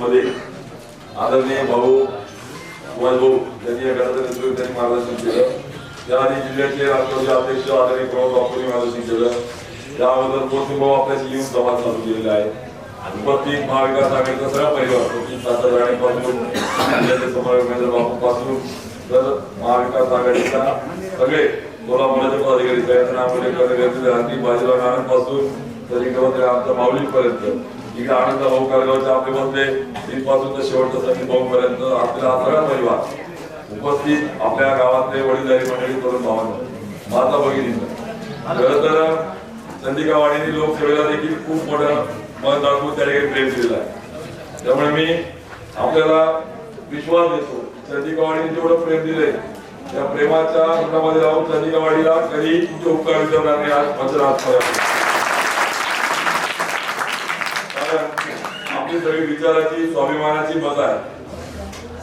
मध्ये सुभाष भाऊ यांनी या गटाचं नेतृत्व त्यांनी मार्गदर्शन केलं. त्याआधी जिल्ह्याचे राष्ट्रवादी अध्यक्ष आदरणीय प्रभाव बापूंनी मार्गदर्शन केलं. त्याबद्दल मोठे भाऊ आपल्याशी येऊन संवाद साधून केलेला आहे उपस्थित महाविकास आघाडीचा सगळा परिवार सचिन सातार राणेपासून जिल्ह्याचे समन्वय बापूपासून तर महाविकास आघाडीचा सगळे कोल्हापुराचे पदाधिकारी सह्याद्री आंबेडकर नगरचे आणखी बाजीराव नारायणपासून तरी इकडे आमच्या माऊलीपर्यंत. इकडे आनंद भाऊ कारगावचे आपले बसले इथपासून तर शेवटच्या संगीत भाऊ पर्यंत आपला सगळा परिवार. उपस्थित आपल्या गावातले वडीलधारी मंडळी तरुण भावांना माता भगिनी. खर तर चंदिकावाडीने लोकसेवेला देखील खूप मोठं मन दाखवून त्या ठिकाणी प्रेम दिलेलं आहे. त्यामुळे मी आपल्याला विश्वास देतो चंदिकावाडीने जेवढं प्रेम दिले त्या प्रेमाच्या ऋणामध्ये राहून चंदिकावाडीला कधी तुमचे उपकार विचारणार नाही आज पंचनाथ कारण आपली सगळी विचाराची स्वाभिमानाची मत आहे.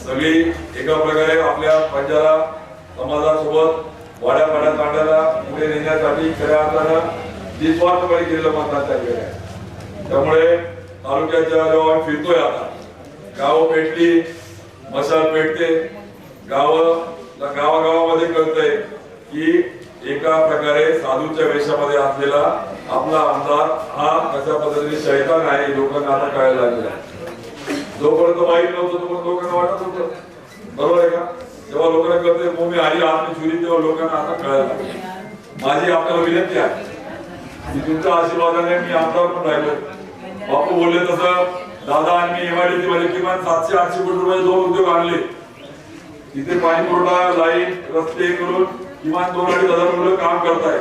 सगळी एका प्रकारे आपल्या पंजाला समाजासोबत वाड्या पाड्या तांड्याला पुढे नेण्यासाठी खऱ्या अर्थानं निस्वार्थपणे केलेलं मतदान त्या ठिकाणी आहे. त्यामुळे तालुक्याच्या जेव्हा फिरतोय आता. गावं पेटली मशाल पेटते. गाव गावागावामध्ये कळतंय की एका प्रकारे साधूच्या वेशामध्ये असलेला आपला आमदार हा कशा पद्धतीने शैतान आहे लोकांना आता कळायला लागलेला आहे. जोपर्यंत माहीत नव्हतं तोपर्यंत लोकांना वाटत होतं. बरोबर आहे का? जेव्हा लोकांना कळते भूमी आली आपली चुरी तेव्हा लोकांना आता कळायला लागलं. माझी आपल्याला विनंती आहे. की तुमच्या आशीर्वादाने मी आमदार पण राहिलो. बापू बोलले तसं दादा आणि मी एमआयडीसी मध्ये किमान सातशे आठशे कोटी रुपये दोन उद्योग आणले. तिथे पाणी पुरवठा लाईन रस्ते करून किमान दोन अडीच हजार मुलं काम करताय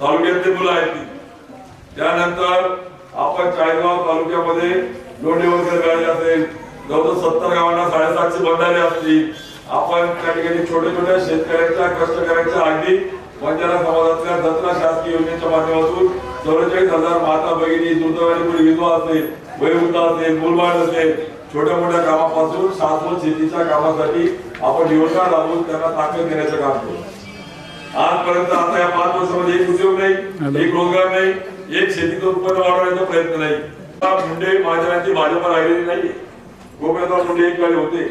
तालुक्यातली मुलं आहेत ती. त्यानंतर आपण चाळीसगाव तालुक्यामध्ये लोंढेवरकर गाडी असेल जवळजवळ सत्तर गावांना साडेसातशे बंधारे असतील. आपण त्या ठिकाणी छोट्या छोट्या शेतकऱ्यांच्या कष्टकऱ्यांच्या अगदी बंजारा समाजातल्या दत्रा शासकीय योजनेच्या माध्यमातून चौवेचाळीस हजार माता भगिनी दुर्दैवानी विधवा असेल वयोवृद्ध असेल मुलबाळ असेल छोट्या मोठ्या कामापासून शाश्वत शेतीच्या कामासाठी आपण योजना राबवून त्यांना ताकद देण्याचं काम करू आजपर्यंत आता या पाच वर्षामध्ये एक उद्योग नाही एक रोजगार नाही एक शेतीचं उत्पन्न वाढवण्याचा प्रयत्न नाही. मुंडे महाजनांची भाजपा राहिलेली नाही गोपीनाथ मुंडे एक वेळी होते.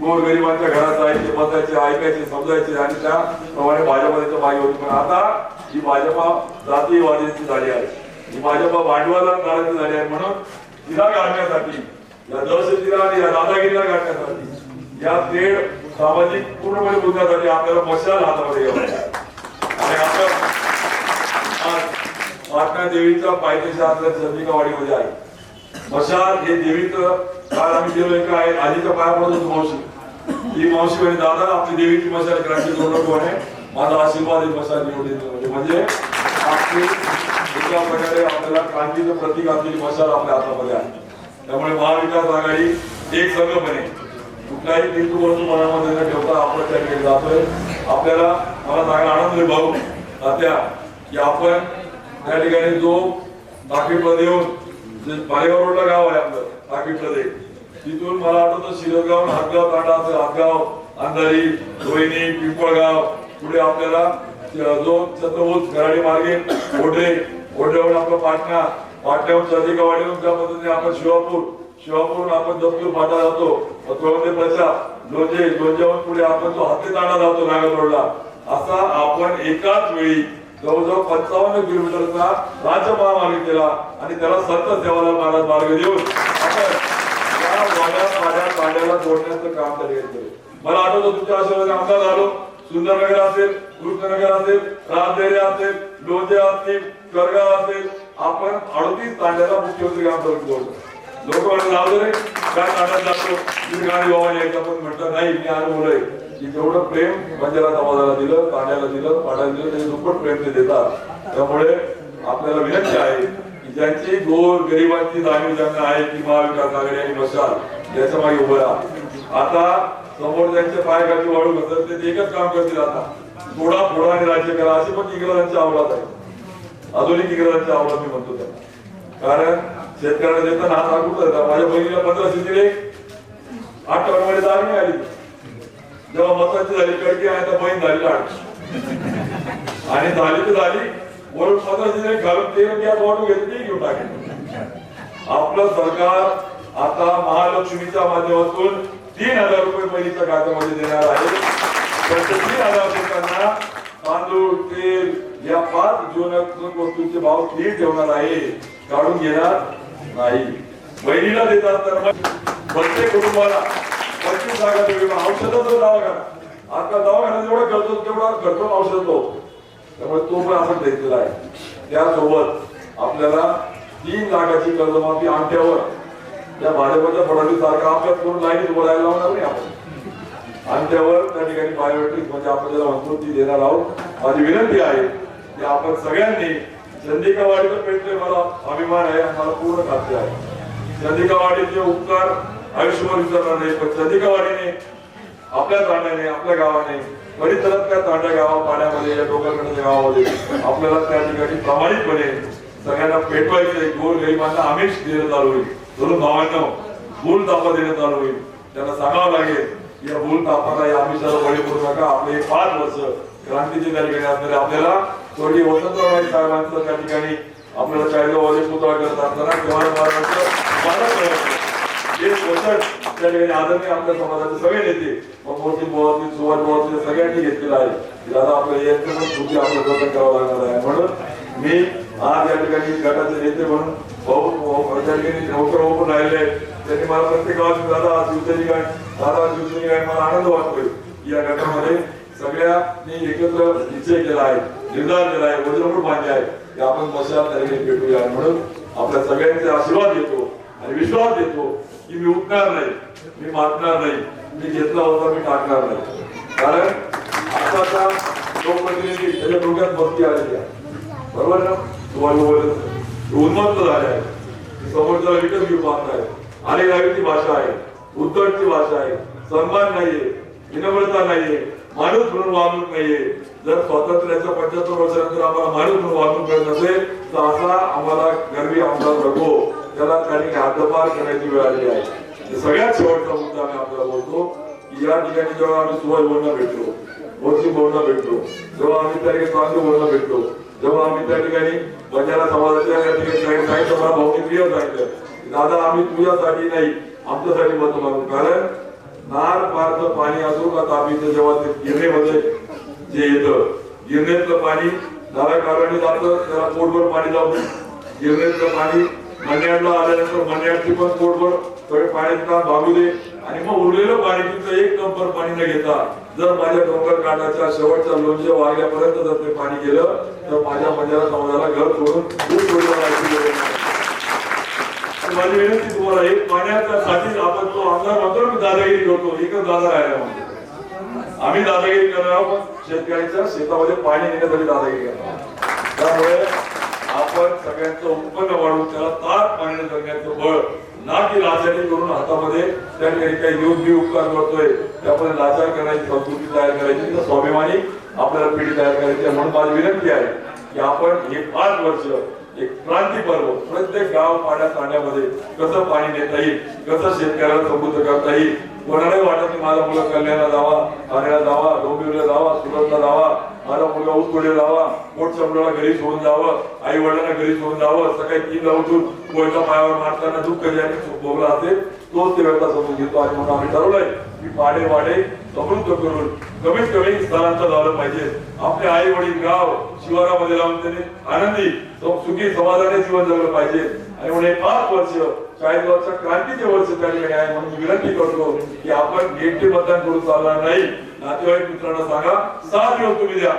गोर गरिबांच्या घरात जायचे बसायचे ऐकायचे समजायचे आणि त्याप्रमाणे भाजपा मागे होती. पण आता ही भाजपा जातीयवादीची झाली आहे ही भाजपा भांडवला काढायची झाली आहे म्हणून तिला गाडण्यासाठी या दहशतीला आणि या दादागिरीला गाडण्यासाठी या तेढ सामाजिक पूर्णपणे बुद्धासाठी आपल्याला मशाल हातामध्ये घ्यावं लागेल. आणि आपण आज महात्मा देवीचा पायथ्याशी आपल्या चंद्रिकावाडीमध्ये आहे. मशाल हे देवीचं काल आम्ही गेलो एका आहे आधीच्या पायापासून मावशी. ही मावशी म्हणजे दादा आपली देवीची मशाल क्रांती जोडणं कोण आहे? माझा आशीर्वाद आहे मशाल निवडली म्हणजे, म्हणजे आपली एका प्रकारे आपल्याला क्रांतीचं प्रतीक असलेली मशाल आपल्या हातामध्ये आहे. त्यामुळे महाविकास आघाडी एक संघ बने कुठलाही बिंदू वस्तू मनामध्ये न ठेवता आपण त्या ठिकाणी जातोय. आपल्याला मला सांगा आनंद आहे भाऊ. तात्या की आपण त्या ठिकाणी जो टाकीमध्ये येऊन जे गाव आहे आपलं टाकीमध्ये तिथून मला आठवतं शिरगाव हातगाव तांडा हातगाव अंधारी रोहिणी पिंपळगाव पुढे आपल्याला जो चंद्रभूत घराडी मार्गे ओढे ओढ्यावरून आपलं पाटणा पाटण्याहून चंदिकावाडीहून त्या पद्धतीने आपण शिवापूर शिवापूरहून आपण दत्तूर फाटा जातो कळवणे म्हणजे प्रचार लोंजे लोंजेहून पुढे आपण जो हत्ती तांडा जातो नागदोडला असा आपण एकाच वेळी जवळजवळ पंचावन्न किलोमीटरचा राज्य महामार्ग केला आणि त्याला संत सेवालाल महाराज मार्ग देऊन आपण या वाड्या पाड्याला जोडण्याचं काम त्या केलं. मला आठवतं तुमच्या आशीर्वादाने आमदार झालो. सुंदरनगर असेल कृष्णनगर असेल राजदेरे असेल लोंजे असतील करगाव असेल. आपण अडतीस तांड्याला मुख्यमंत्री काम करून लोक म्हणून लावले रे काय जातो गाडी बाबा यायचं पण म्हटलं नाही मी अनुभव की तेवढं प्रेम बंजारा समाजाला दिलं तांड्याला दिलं पाण्याला दिलं ते दुप्पट प्रेम ते देतात. त्यामुळे आपल्याला विनंती आहे की ज्यांची गोर गरिबांची जाणीव ज्यांना आहे की महाविकास आघाडी आणि मशाल याच्या मागे उभं राहा. आता समोर ज्यांचे पाय खाली वाढू घसरत ते एकच काम करतील आता. थोडा थोडा आणि राज्य करा अशी पण इंग्रजांची आवडत आहे. आधुनिक इंग्रजांची आवडत मी म्हणतो त्यांना कारण शेतकऱ्याला देताना हात लागू माझ्या बहिणीला पंधरा दिले आठमध्ये दार नाही आली. जेव्हा मताची झाली कडकी आहे तर बहीण झाली आठ आणि झाली तर झाली. वरून पंधरा घालून ते गॅस वाटून घेतली घेऊन टाकले आपलं सरकार आता महालक्ष्मीच्या माध्यमातून तीन हजार रुपये महिन्याच्या खात्यामध्ये देणार आहे. पण ते तीन हजार देताना तांदूळ तेल या पाच जीवनात्मक वस्तूंचे भाव स्थिर ठेवणार आहे. काढून घेणार नाही. बहिणीला देतात तर प्रत्येक कुटुंबाला. पंचवीस लाखाचा किंवा औषधाचा दवाखाना आता दवाखान्यात जेवढा करतो तेवढा खर्च औषध तो त्यामुळे तो पण आपण घेतलेला आहे. त्यासोबत आपल्याला तीन लाखाची कर्जमाफी आमट्यावर त्या भाजपच्या फडणवीस सारखा आपल्या करून लाईनीत बोलायला लावणार नाही आपण. अंगठ्यावर त्या ठिकाणी बायोमेट्रिक म्हणजे आपण ज्याला म्हणतो ती देणार आहोत. माझी विनंती आहे की आपण सगळ्यांनी चंदिकावाडीचं पेटले मला अभिमान आहे मला पूर्ण खात्री आहे. चंदिकावाडीचे उपकार आयुष्यभर विसरणार नाही पण चंदिकावाडीने आपल्या तांड्याने आपल्या गावाने परिसरात त्या तांड्या गावा पाण्यामध्ये या डोंगरकडच्या गावामध्ये आपल्याला त्या ठिकाणी प्रामाणिकपणे सगळ्यांना पेटवायचंय गोर गरिबांना आमिष देणं चालू होईल. म्हणून भावांना भूल तापा देणं चालू होईल. त्यांना सांगावं लागेल या भूल तापाला या आमिषाला बळी पडू नका. आपले पाच वर्ष क्रांतीचे त्या ठिकाणी असणारे आपल्याला थोडी वसंतराव साहेबांचं त्या ठिकाणी आपल्याला चाळीसगावमध्ये पुतळा करत असताना तेव्हा महाराष्ट्र हे त्या ठिकाणी आदरणीय आपल्या समाजाचे सगळे नेते मनमोहन बोवातील सुभाष बोवातील सगळ्यांनी घेतलेलं आहे. दादा कृती आपलं जतन करावं लागणार आहे. म्हणून मी आज या ठिकाणी गटाचे नेते म्हणून भाऊ त्या ठिकाणी ओपन राहिले त्यांनी मला प्रत्येक गावात दादा शिवसेनी दादा शिवसेनी मला आनंद वाटतोय या गटामध्ये सगळ्यांनी एकत्र निश्चय केला आहे. निर्धार केला आहे. वज्रमूळ बांधले आहे आपण मशाल त्या ठिकाणी भेटूया. म्हणून आपल्या सगळ्यांचे आशीर्वाद देतो आणि विश्वास देतो की मी उठणार नाही मी मारणार नाही मी घेतला होता मी टाकणार नाही. कारण आताचा लोकप्रतिनिधी त्याच्या डोक्यात भक्ती आलेली आहे. बरोबर ना? तुम्हाला बोलत उन्मत्त झाले आहे. समोरच्याला विकत घेऊ पाहत आहे. आलेगावीची भाषा आहे. उद्धटची भाषा आहे. सन्मान नाहीये. विनम्रता नाहीये. माणूस म्हणून वागणूक नाहीये. जर स्वातंत्र्याच्या पंच्याहत्तर वर्षानंतर आम्हाला माणूस म्हणून वागणूक मिळत असेल तर असा आम्हाला गर्वी आमदार नको. त्याला त्यांनी हद्दपार करण्याची वेळ आलेली आहे. सगळ्यात शेवटचा मुद्दा मी आपल्याला बोलतो की या ठिकाणी जेव्हा आम्ही सुभाष बोलणं भेटलो मोती बोलणं भेटलो जेव्हा आम्ही त्या ठिकाणी चांगलं बोलणं भेटलो जेव्हा आम्ही त्या ठिकाणी बंजारा समाजाच्या या ठिकाणी सांगितलं मला भाऊनी क्लिअर सांगितलं दादा आम्ही तुझ्यासाठी नाही आमच्यासाठी मत मागू कारण नार पारचं पाणी असो का तापीचं जेव्हा ते गिरणेमध्ये जे येतं गिरणेतलं पाणी नारळ कारणी जातं त्याला पोटभर पाणी जाऊन गिरणेतलं पाणी मन्याडला आल्यानंतर मन्याडची पण पोटभर थोडे पाण्याचं काम भागू दे. आणि मग उरलेलं पाणी तुमचं एक कंपर पाणी न घेता. जर माझ्या डोंगर काठाच्या शेवटच्या लोणच्या वागल्यापर्यंत जर ते पाणी गेलं तर माझ्या बंजारा समाजाला घर सोडून दूर माझी विनंती तुम्हाला एक पाण्याचा साठी आपण तो आमदार मात्र मी दादागिरी करतो. एकच दादा राहिला आम्ही. दादागिरी करणार आहोत. शेतकऱ्यांच्या शेतामध्ये पाणी नेण्यासाठी दादागिरी करणार त्यामुळे आपण सगळ्यांचं उत्पन्न वाढवून त्याला ताक पाणी जगण्याचं बळ ना की लाचारी करून हातामध्ये त्या ठिकाणी काही योग उपकार करतोय. त्यामुळे लाचार करायची संस्कृती तयार करायची. तर स्वाभिमानी आपल्याला पिढी तयार करायची म्हणून माझी विनंती आहे की आपण हे पाच वर्ष एक क्रांती पर्व प्रत्येक गाव पाड्या तांड्यामध्ये कसं पाणी देता येईल कसं शेतकऱ्याला समृद्ध करता येईल कोणालाही वाटत की माझा मुलं कल्याणला जावा ठाण्याला जावा डोंबिवलीला जावा सुरतला जावा. माझा मुलगा उतोडीला जावा पोट मुलाला घरी सोडून जावं आई वडिलांना घरी सोडून जावं. सकाळी तीनला उठून कोयता पायावर मारताना दुःख ज्याने भोगला असेल तोच ते व्यथा समजून घेतो. आणि म्हणून आम्ही ठरवलंय की पाडे वाडे समृद्ध करून कमीत कमी स्थलांतर झालं पाहिजे. आपले आई वडील गाव शिवारामध्ये लावून त्याने आनंदी सुखी समाधाने जीवन जगलं पाहिजे. आणि म्हणून पाच वर्ष चाळीस वर्ष क्रांतीचे वर्ष त्या ठिकाणी आहे म्हणून विनंती करतो की आपण गेटचे मतदान करून चालणार नाही. नातेवाईक मित्रांना सांगा सात दिवस तुम्ही द्या.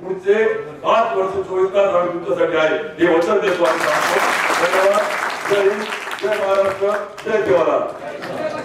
पुढचे पाच वर्ष चोवीस तास आम्ही तुमच्यासाठी आहे. हे वचन देतो आम्ही सांगतो. धन्यवाद. जय हिंद. जय महाराष्ट्र. जय देवाला